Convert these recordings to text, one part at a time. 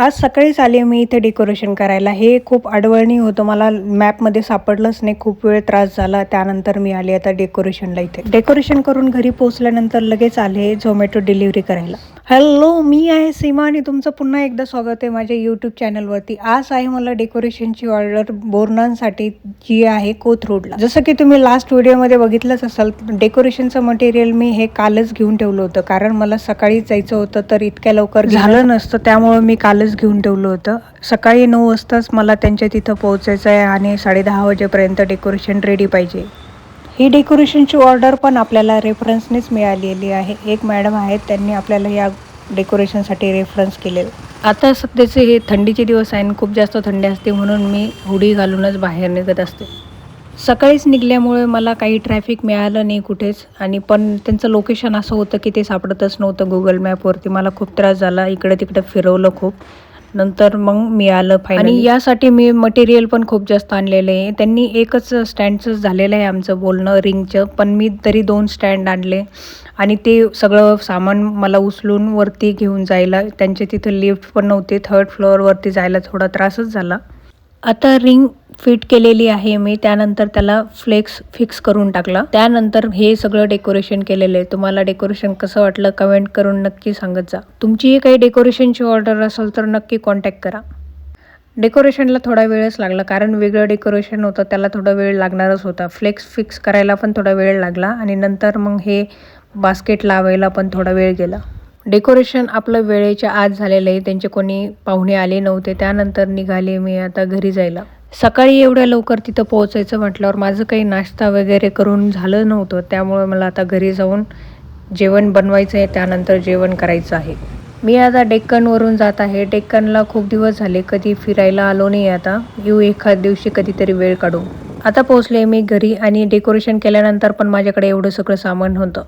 आज सकाळीच आले मी इथे डेकोरेशन करायला. हे खूप अडवळणी होतं. मला मॅपमध्ये सापडलंच नाही. खूप वेळ त्रास झाला. त्यानंतर मी आले आता डेकोरेशनला इथे. डेकोरेशन करून घरी पोहोचल्यानंतर लगेच आले झोमॅटो डिलिव्हरी करायला. हॅलो मी आहे सीमा आणि तुमचं पुन्हा एकदा स्वागत आहे माझ्या यूट्यूब चॅनलवरती आज आहे मला डेकोरेशनची ऑर्डर बोरणांसाठी जी आहे कोथरूडला जसं की तुम्ही लास्ट व्हिडिओमध्ये बघितलंच असाल डेकोरेशनचं मटेरियल मी हे कालच घेऊन ठेवलं होतं. कारण मला सकाळीच जायचं होतं तर इतक्या लवकर झालं नसतं त्यामुळे मी कालच घेऊन ठेवलं होतं. सकाळी नऊ वाजताच मला त्यांच्या तिथं पोहोचायचं आहे आणि साडेदहा वाजेपर्यंत डेकोरेशन रेडी पाहिजे. ही डेकोरेशनची ऑर्डर पण आपल्याला रेफरन्सनेच मिळालेली आहे. एक मॅडम आहेत त्यांनी आपल्याला या डेकोरेशनसाठी रेफरन्स केलेलं. आता सध्याचे हे थंडीचे दिवस आहे आणि खूप जास्त थंडी असते म्हणून मी हुडी घालूनच बाहेर निघत असते. सकाळीच निघल्यामुळे मला काही ट्रॅफिक मिळालं नाही कुठेच आणि पण त्यांचं लोकेशन असं होतं की ते सापडतच नव्हतं गुगल मॅपवरती मला खूप त्रास झाला इकडे तिकडे फिरवलं खूप. नंतर मग मिळालं फायनल आणि यासाठी मी मटेरियल पण खूप जास्त आणलेलं आहे. त्यांनी एकच स्टँडचं झालेलं आहे आमचं बोलणं रिंगचं पण मी तरी दोन स्टँड आणले. आणि ते सगळं सामान मला उचलून वरती घेऊन जायला त्यांच्या तिथं लिफ्ट पण नव्हते. थर्ड फ्लोअरवरती जायला थोडा त्रासच झाला. आता रिंग फिट केलेली आहे मी त्यानंतर त्याला फ्लेक्स फिक्स करून टाकला. त्यानंतर हे सगळं डेकोरेशन केलेलं आहे. तुम्हाला डेकोरेशन कसं वाटलं कमेंट करून नक्की सांगत जा. तुमचीही काही डेकोरेशनची ऑर्डर असेल तर नक्की कॉन्टॅक्ट करा. डेकोरेशनला थोडा वेळच लागला कारण वेगळं डेकोरेशन होतं त्याला थोडा वेळ लागणारच होता. फ्लेक्स फिक्स करायला पण थोडा वेळ लागला आणि नंतर मग हे बास्केट लावायला पण थोडा वेळ गेला. डेकोरेशन आपलं वेळेच्या आज झालेलं आहे. त्यांचे कोणी पाहुणे आले नव्हते त्यानंतर निघाले मी आता घरी जायला. सकाळी एवढ्या लवकर तिथं पोहोचायचं म्हटल्यावर माझं काही नाश्ता वगैरे करून झालं नव्हतं. त्यामुळे मला आता घरी जाऊन जेवण बनवायचं आहे. त्यानंतर जेवण करायचं आहे. मी आता डेक्कनवरून जात आहे. डेक्कनला खूप दिवस झाले. कधी फिरायला आलो नाही आता. येऊ एखाद दिवशी कधीतरी वेळ काढू. आता पोहोचले मी घरी आणि डेकोरेशन केल्यानंतर पण माझ्याकडे एवढं सगळं सामान होतं.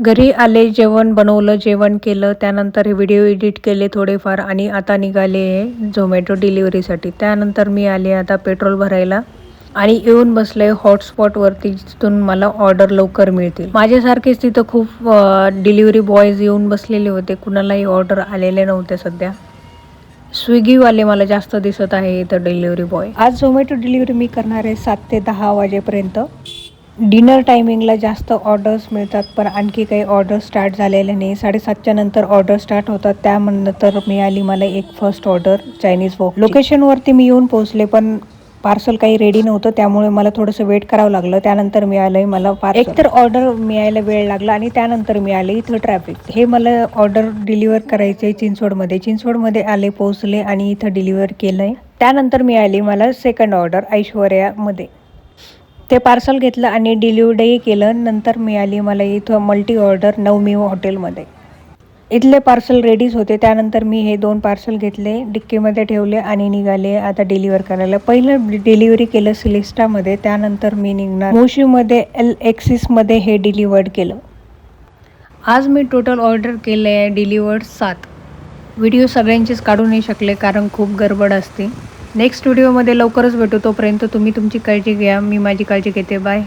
घरी आले जेवण बनवलं जेवण केलं त्यानंतर हे व्हिडिओ एडिट केले थोडेफार आणि आता निघाले झोमॅटो डिलिव्हरीसाठी त्यानंतर मी आले आता पेट्रोल भरायला आणि येऊन बसले हॉटस्पॉटवरती जिथून मला ऑर्डर लवकर मिळतील. माझ्यासारखेच तिथं खूप डिलिव्हरी बॉयज येऊन बसलेले होते. कुणालाही ऑर्डर आलेले नव्हते सध्या. स्विगीवाले मला जास्त दिसत आहे इथं डिलिव्हरी बॉय आज झोमॅटो डिलिव्हरी मी करणार आहे सात ते दहा वाजेपर्यंत. डिनर टायमिंगला जास्त ऑर्डर्स मिळतात पण आणखी काही ऑर्डर स्टार्ट झालेल्या नाही. साडेसातच्या नंतर ऑर्डर स्टार्ट होतात. त्यानंतर मिळाली मला एक फर्स्ट ऑर्डर चायनीज वॉक लोकेशनवरती मी येऊन पोहोचले पण पार्सल काही रेडी नव्हतं. त्यामुळे मला थोडंसं वेट करावं लागलं. त्यानंतर मिळालं मला पार एक तर ऑर्डर मिळायला वेळ लागला आणि त्यानंतर मिळाले इथं ट्रॅफिक हे मला ऑर्डर डिलिव्हर करायचे आहे चिंचवडमध्ये. चिंचवडमध्ये आले पोहोचले आणि इथं डिलिव्हर केलं आहे त्यानंतर मिळाली मला सेकंड ऑर्डर ऐश्वर्यामध्ये. ते पार्सल घेतलं आणि डिलिव्हरीही केलं. नंतर मिळाली मला इथं मल्टी ऑर्डर नवमी हॉटेलमध्ये. इथले पार्सल रेडीच होते. त्यानंतर मी हे दोन पार्सल घेतले डिक्कीमध्ये ठेवले आणि निघाले आता डिलिव्हर करायला. पहिलं डिलिव्हरी केलं सिलिस्टामध्ये त्यानंतर मी निघणार मोशीमध्ये एल एक्सिसमध्ये हे डिलिव्हर्ड केलं. आज मी टोटल ऑर्डर केले आहे डिलिव्हर्ड सात. व्हिडिओ सगळ्यांचेच काढू नाही शकले कारण खूप गडबड असते. नेक्स्ट व्हिडिओमध्ये लवकरच भेटू. तोपर्यंत तुम्ही तुमची काळजी घ्या. मी माझी काळजी घेते. बाय